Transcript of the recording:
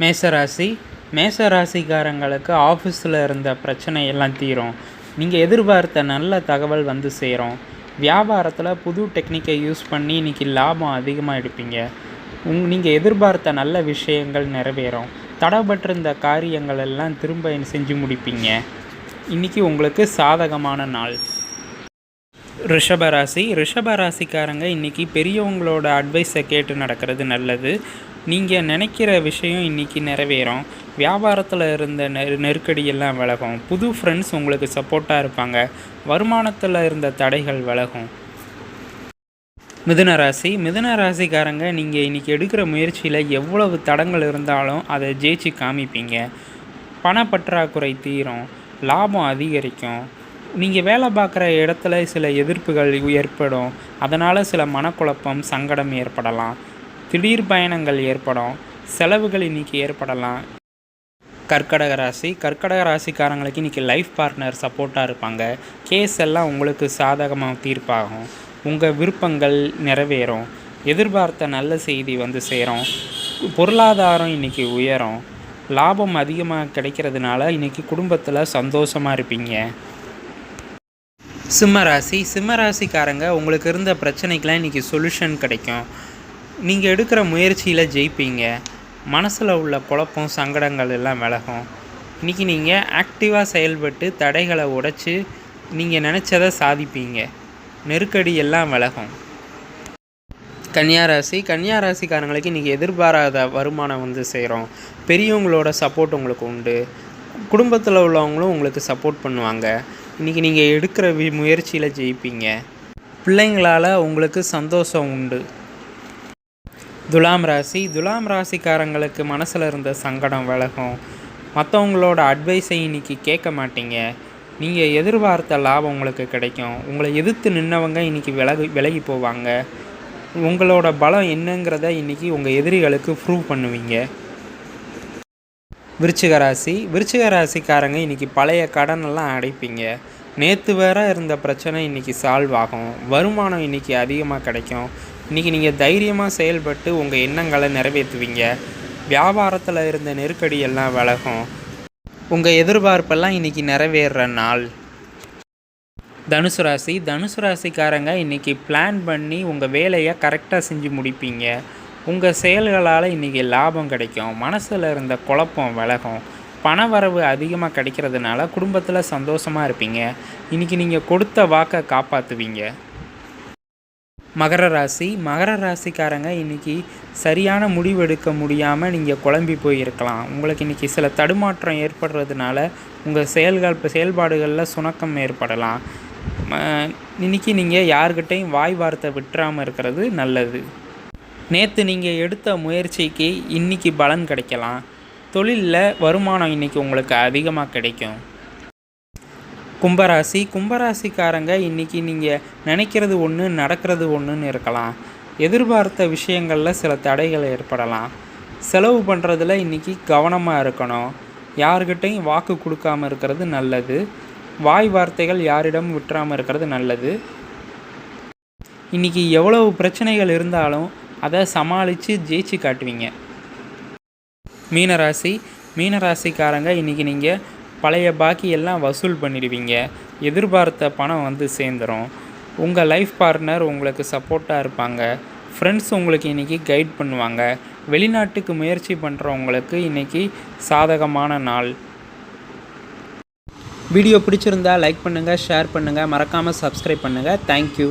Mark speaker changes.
Speaker 1: மேசராசி மேசராசிக்காரங்களுக்கு ஆஃபீஸில் இருந்த பிரச்சனை எல்லாம் தீரும். நீங்கள் எதிர்பார்த்த நல்ல தகவல் வந்து சேரும். வியாபாரத்தில் புது டெக்னிக்கை யூஸ் பண்ணி இன்றைக்கி லாபம் அதிகமாக எடுப்பீங்க. உங் நீங்கள் எதிர்பார்த்த நல்ல விஷயங்கள் நிறைவேறும். தடைபட்டிருந்த காரியங்கள் எல்லாம் திரும்ப செஞ்சு முடிப்பீங்க. இன்றைக்கி உங்களுக்கு சாதகமான நாள். ரிஷபராசி ரிஷபராசிக்காரங்க இன்றைக்கி பெரியவங்களோட அட்வைஸை கேட்டு நடக்கிறது நல்லது. நீங்கள் நினைக்கிற விஷயம் இன்றைக்கி நிறைவேறும். வியாபாரத்தில் இருந்த நெரு நெருக்கடியெல்லாம் விலகும். புது ஃப்ரெண்ட்ஸ் உங்களுக்கு சப்போர்ட்டாக இருப்பாங்க. வருமானத்தில் இருந்த தடைகள் விலகும். மிதுன ராசி. மிதுன ராசிக்காரங்க நீங்கள் இன்றைக்கி எடுக்கிற முயற்சியில் எவ்வளவு தடங்கள் இருந்தாலும் அதை ஜெயிச்சு காமிப்பீங்க. பணப்பற்றாக்குறை தீரும். லாபம் அதிகரிக்கும். நீங்கள் வேலை பார்க்குற இடத்துல சில எதிர்ப்புகள் ஏற்படும். அதனால் சில மனக்குழப்பம் சங்கடம் ஏற்படலாம். திடீர் பயணங்கள் ஏற்படும் செலவுகள் இன்றைக்கி ஏற்படலாம். கர்க்கடக ராசி கர்க்கடக ராசிக்காரங்களுக்கு இன்றைக்கி லைஃப் பார்ட்னர் சப்போர்ட்டாக இருப்பாங்க. கேஸ் எல்லாம் உங்களுக்கு சாதகமாக தீர்ப்பாகும். உங்கள் விருப்பங்கள் நிறைவேறும். எதிர்பார்த்த நல்ல செய்தி வந்து சேரும். பொருளாதாரம் இன்றைக்கி உயரும். லாபம் அதிகமாக கிடைக்கிறதுனால இன்றைக்கி குடும்பத்தில் சந்தோஷமாக இருப்பீங்க. சிம்மராசி சிம்மராசிக்காரங்க உங்களுக்கு இருந்த பிரச்சனைக்கெலாம் இன்றைக்கி சொல்யூஷன் கிடைக்கும். நீங்கள் எடுக்கிற முயற்சியில் ஜெயிப்பீங்க. மனசில் உள்ள குழப்பம் சங்கடங்கள் எல்லாம் விலகும். இன்றைக்கி நீங்கள் ஆக்டிவாக செயல்பட்டு தடைகளை உடைச்சி நீங்கள் நினச்சதை சாதிப்பீங்க. நெருக்கடி எல்லாம் விலகும். கன்னியாராசி கன்னியாராசிக்காரங்களுக்கு இன்றைக்கி எதிர்பாராத வருமானம் வந்து செய்கிறோம் பெரியவங்களோட சப்போர்ட் உங்களுக்கு உண்டு. குடும்பத்தில் உள்ளவங்களும் உங்களுக்கு சப்போர்ட் பண்ணுவாங்க. இன்றைக்கி நீங்கள் எடுக்கிற வி முயற்சியில் ஜெயிப்பீங்க. பிள்ளைங்களால் உங்களுக்கு சந்தோஷம் உண்டு. துலாம் ராசி. துலாம் ராசிக்காரங்களுக்கு மனசில் இருந்த சங்கடம் விலகும். மற்றவங்களோட அட்வைஸை இன்றைக்கி கேட்க மாட்டீங்க. நீங்கள் எதிர்பார்த்த லாபம் உங்களுக்கு கிடைக்கும். உங்களை எதிர்த்து நின்னவங்க இன்றைக்கி விலகி விலகி போவாங்க. உங்களோட பலம் என்னங்கிறத இன்றைக்கி உங்கள் எதிரிகளுக்கு ப்ரூவ் பண்ணுவீங்க. விருச்சிக ராசி. விருச்சிக ராசிக்காரங்க இன்றைக்கி பழைய கடனெல்லாம் அடைப்பீங்க. நேற்று வேற இருந்த பிரச்சனை இன்றைக்கி சால்வ் ஆகும். வருமானம் இன்றைக்கி அதிகமாக கிடைக்கும். இன்றைக்கி நீங்கள் தைரியமாக செயல்பட்டு உங்கள் எண்ணங்களை நிறைவேற்றுவீங்க. வியாபாரத்தில் இருந்த நெருக்கடி எல்லாம் விலகும். உங்கள் எதிர்பார்ப்பெல்லாம் இன்றைக்கி நிறைவேறுற நாள். தனுசு ராசி தனுசு ராசிக்காரங்க இன்றைக்கி பிளான் பண்ணி உங்கள் வேலையை கரெக்டாக செஞ்சு முடிப்பீங்க. உங்கள் செயல்களால் இன்றைக்கி லாபம் கிடைக்கும். மனசில் இருந்த குழப்பம் விலகும். பண வரவு அதிகமாக கிடைக்கிறதுனால குடும்பத்தில் சந்தோஷமாக இருப்பீங்க. இன்றைக்கி நீங்கள் கொடுத்த வாக்கை காப்பாற்றுவீங்க மகர ராசி. மகர ராசிக்காரங்க இன்றைக்கி சரியான முடிவெடுக்க முடியாமல் நீங்கள் குழம்பி போயிருக்கலாம். உங்களுக்கு இன்றைக்கி சில தடுமாற்றம் ஏற்படுறதுனால உங்கள் செயல்கள் செயல்பாடுகளில் சுணக்கம் ஏற்படலாம். இன்றைக்கி நீங்கள் யார்கிட்டையும் வாய் வார்த்தை விட்டுறாமல் இருக்கிறது நல்லது. நேற்று நீங்கள் எடுத்த முயற்சிக்கு இன்றைக்கி பலன் கிடைக்கலாம். தொழிலில் வருமானம் இன்றைக்கி உங்களுக்கு அதிகமாக கிடைக்கும். கும்பராசி கும்பராசிக்காரங்க இன்றைக்கி நீங்கள் நினைக்கிறது ஒன்று நடக்கிறது ஒன்றுன்னு இருக்கலாம். எதிர்பார்த்த விஷயங்களில் சில தடைகள் ஏற்படலாம். செலவு பண்ணுறதுல இன்றைக்கி கவனமாக இருக்கணும். யார்கிட்டையும் வாக்கு கொடுக்காம இருக்கிறது நல்லது. வாய் வார்த்தைகள் யாரிடம் விட்டுறாமல் இருக்கிறது நல்லது. இன்றைக்கி எவ்வளவு பிரச்சனைகள் இருந்தாலும் அதை சமாளித்து ஜெயிச்சு காட்டுவீங்க. மீனராசி மீனராசிக்காரங்க இன்றைக்கி நீங்கள் பழைய பாக்கியெல்லாம் வசூல் பண்ணிடுவீங்க. எதிர்பார்த்த பணம் வந்து சேர்ந்துடும் உங்கள் லைஃப் பார்ட்னர் உங்களுக்கு சப்போர்ட்டாக இருப்பாங்க. ஃப்ரெண்ட்ஸ் உங்களுக்கு இன்றைக்கி கைட் பண்ணுவாங்க. வெளிநாட்டுக்கு முயற்சி பண்ணுறவங்களுக்கு இன்றைக்கி சாதகமான நாள். வீடியோ பிடிச்சிருந்தா லைக் பண்ணுங்கள் ஷேர் பண்ணுங்கள் மறக்காமல் சப்ஸ்கிரைப் பண்ணுங்கள் தேங்க்யூ